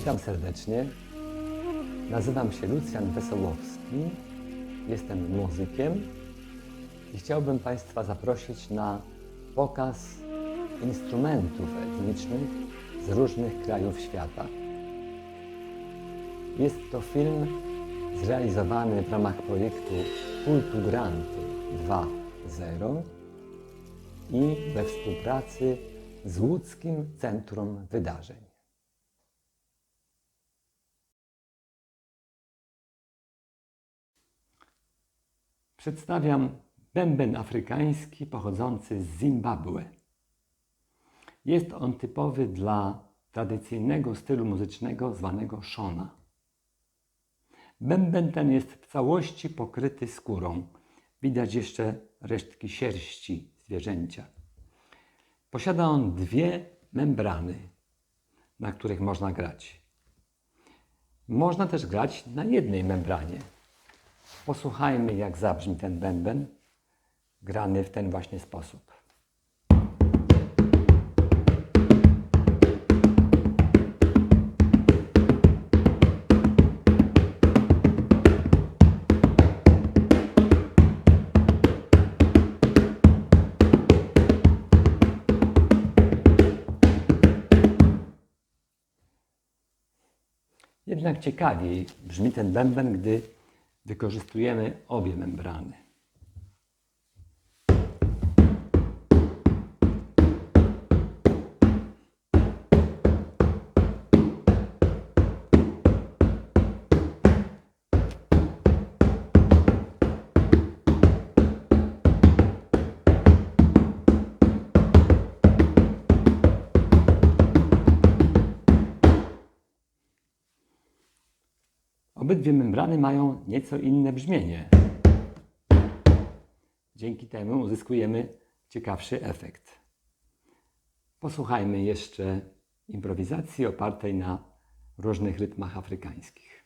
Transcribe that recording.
Witam serdecznie. Nazywam się Lucjan Wesołowski. Jestem muzykiem i chciałbym Państwa zaprosić na pokaz instrumentów etnicznych z różnych krajów świata. Jest to film zrealizowany w ramach projektu Kultugranty 2.0 i we współpracy z Łódzkim Centrum Wydarzeń. Przedstawiam bęben afrykański pochodzący z Zimbabwe. Jest on typowy dla tradycyjnego stylu muzycznego zwanego shona. Bęben ten jest w całości pokryty skórą. Widać jeszcze resztki sierści zwierzęcia. Posiada on dwie membrany, na których można grać. Można też grać na jednej membranie. Posłuchajmy, jak zabrzmi ten bęben, grany w ten właśnie sposób. Jednak ciekawiej brzmi ten bęben, gdy wykorzystujemy obie membrany. Obydwie membrany mają nieco inne brzmienie. Dzięki temu uzyskujemy ciekawszy efekt. Posłuchajmy jeszcze improwizacji opartej na różnych rytmach afrykańskich.